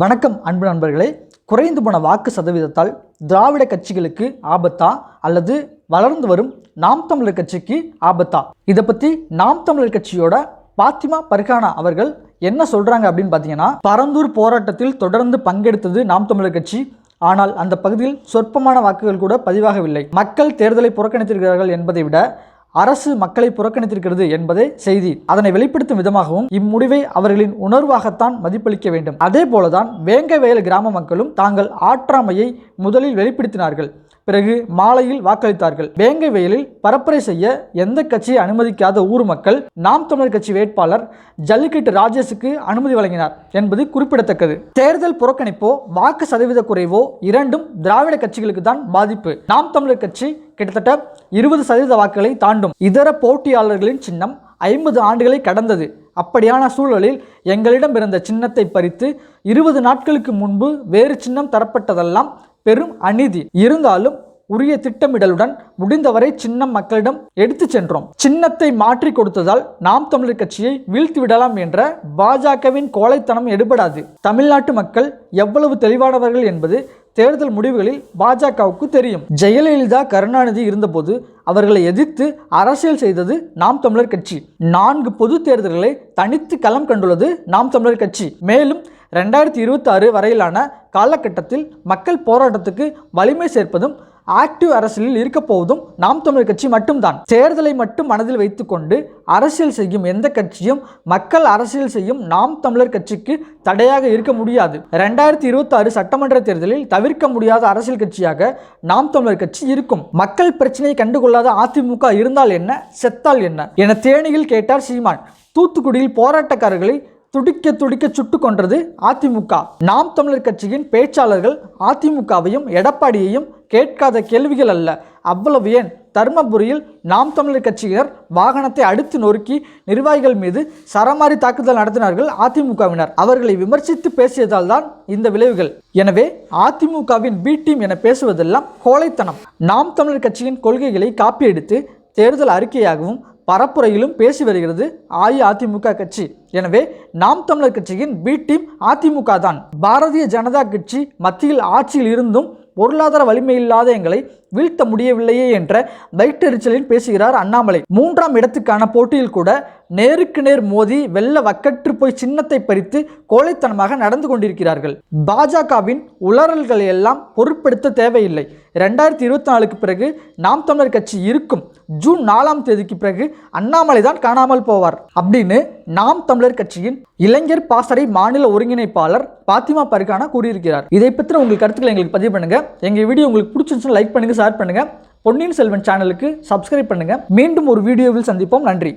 வணக்கம் அன்பு நண்பர்களே. குறைந்து போன வாக்கு சதவீதத்தால் திராவிட கட்சிகளுக்கு ஆபத்தா அல்லது வளர்ந்து வரும் நாம் தமிழர் கட்சிக்கு ஆபத்தா? இதை பற்றி நாம் தமிழர் கட்சியோட பாத்திமா பர்கானா அவர்கள் என்ன சொல்கிறாங்க அப்படின்னு பார்த்தீங்கன்னா பரந்தூர் போராட்டத்தில் தொடர்ந்து பங்கெடுத்தது நாம் தமிழர் கட்சி. ஆனால் அந்த பகுதியில் சொற்பமான வாக்குகள் கூட பதிவாகவில்லை. மக்கள் தேர்தலை புறக்கணித்திருக்கிறார்கள் என்பதை விட அரசு மக்களை புறக்கணித்திருக்கிறது என்பதே செய்தி. அதனை வெளிப்படுத்தும் விதமாகவும் இம்முடிவை அவர்களின் உணர்வாகத்தான் மதிப்பளிக்க வேண்டும். அதே போலதான் வேங்கவேல் கிராம மக்களும் தாங்கள் ஆற்றாமையை முதலில் வெளிப்படுத்தினார்கள். பிறகு மாலையில் வாக்களித்தார்கள். வேங்கை வயலில் பரப்புரை செய்ய எந்த கட்சியை அனுமதிக்காத ஊர் மக்கள் நாம் தமிழர் கட்சி வேட்பாளர் ஜல்லிக்கட்டு ராஜேஷுக்கு அனுமதி வழங்கினார் என்பது குறிப்பிடத்தக்கது. தேர்தல் புறக்கணிப்போ வாக்கு சதவீத குறைவோ இரண்டும் திராவிட கட்சிகளுக்கு தான் பாதிப்பு. நாம் தமிழர் கட்சி கிட்டத்தட்ட இருபது சதவீத வாக்குகளை தாண்டும். இதர போட்டியாளர்களின் சின்னம் ஐம்பது ஆண்டுகளை கடந்தது. அப்படியான சூழலில் எங்களிடம் இருந்த சின்னத்தை பறித்து இருபது நாட்களுக்கு முன்பு வேறு சின்னம் தரப்பட்டதெல்லாம் பெரும் அநீதி. இருந்தாலும் உரிய திட்டமிடலுடன் முடிந்தவரை சின்னம் மக்களிடம் எடுத்து சென்றோம். சின்னத்தை மாற்றி கொடுத்ததால் நாம் தமிழர் கட்சியை வீழ்த்தி விடலாம் என்ற பாஜகவின் கோழைத்தனம் எடுபடாது. தமிழ்நாட்டு மக்கள் எவ்வளவு தெளிவானவர்கள் என்பது தேர்தல் முடிவுகளில் பாஜகவுக்கு தெரியும். ஜெயலலிதா கருணாநிதி இருந்தபோது அவர்களை எதிர்த்து அரசியல் செய்தது நாம் தமிழர் கட்சி. நான்கு பொது தேர்தல்களை தனித்து களம் கண்டுள்ளது நாம் தமிழர் கட்சி. மேலும் ரெண்டாயிரத்தி இருபத்தி ஆறு வரையிலான காலகட்டத்தில் மக்கள் போராட்டத்துக்கு வலிமை சேர்ப்பதும் ஆக்டிவ் அரசியலில் இருக்க போவதும் நாம் தமிழ் கட்சி மட்டும்தான். தேர்தலை மட்டும் மனதில் வைத்துக்கொண்டு அரசியல் செய்யும் எந்த கட்சியும் மக்கள் அரசியல் செய்யும் நாம் தமிழர் கட்சிக்கு தடையாக இருக்க முடியாது. ரெண்டாயிரத்தி இருபத்தாறு சட்டமன்ற தேர்தலில் தவிர்க்க முடியாத அரசியல் கட்சியாக நாம் தமிழர் கட்சி இருக்கும். மக்கள் பிரச்சனையை கண்டுகொள்ளாத அதிமுக இருந்தால் என்ன? செத்தால் என்ன? என தேனியில் கேட்டார் சீமான். தூத்துக்குடியில் போராட்டக்காரர்களை துடிக்க துடிக்க சுட்டு கொன்றது அதிமுக. நாம் தமிழர் கட்சியின் பேச்சாளர்கள் அதிமுகவையும் எடப்பாடியையும் கேட்காத கேள்விகள் அல்ல. அவ்வளவு ஏன்? தருமபுரியில் நாம் தமிழர் கட்சியினர் வாகனத்தை அடுத்து நொறுக்கி நிர்வாகிகள் மீது சரமாரி தாக்குதல் நடத்தினார்கள் அதிமுகவினர். அவர்களை விமர்சித்து பேசியதால் தான் இந்த விளைவுகள். எனவே அதிமுகவின் பி டீம் என பேசுவதெல்லாம் கோழைத்தனம். நாம் தமிழர் கட்சியின் கொள்கைகளை காப்பியெடுத்து தேர்தல் அறிக்கையாகவும் பரப்புரையிலும் பேசி வருகிறது அஇஅதிமுக கட்சி. எனவே நாம் தமிழர் கட்சியின் பி டீம் அதிமுக தான். பாரதிய ஜனதா கட்சி மத்தியில் ஆட்சியில் இருந்தும் பொருளாதார வலிமை இல்லாத எங்களை வீழ்த்த முடியவில்லையே என்ற வயிற்றெரிச்சலில் பேசுகிறார் அண்ணாமலை. மூன்றாம் இடத்துக்கான போட்டியில் கூட நேருக்கு நேர் மோதி வெள்ள வக்கற்று போய் சின்னத்தை பறித்து கோழைத்தனமாக நடந்து கொண்டிருக்கிறார்கள். பாஜகவின் உளறல்களை எல்லாம் பொருட்படுத்த தேவையில்லை. ரெண்டாயிரத்தி இருபத்தி நாலுக்கு பிறகு நாம் தமிழர் கட்சி இருக்கும் ஜூன் நாலாம் தேதிக்கு பிறகு அண்ணாமலை தான் காணாமல் போவார். அப்படின்னு நாம் தமிழர் கட்சியின் இளைஞர் பாசறை மாநில ஒருங்கிணைப்பாளர் பாத்திமா பரிகானா கூறியிருக்கிறார். இதை பற்றி உங்கள் கருத்துக்களை எங்களுக்கு பதிவு பண்ணுங்க. எங்க வீடியோ உங்களுக்கு பிடிச்சிருந்துச்சுன்னா லைக் பண்ணுங்க ஷேர் பண்ணுங்க. பொன்னியின் செல்வன் சேனலுக்கு சப்ஸ்கிரைப் பண்ணுங்க. மீண்டும் ஒரு வீடியோவில் சந்திப்போம். நன்றி.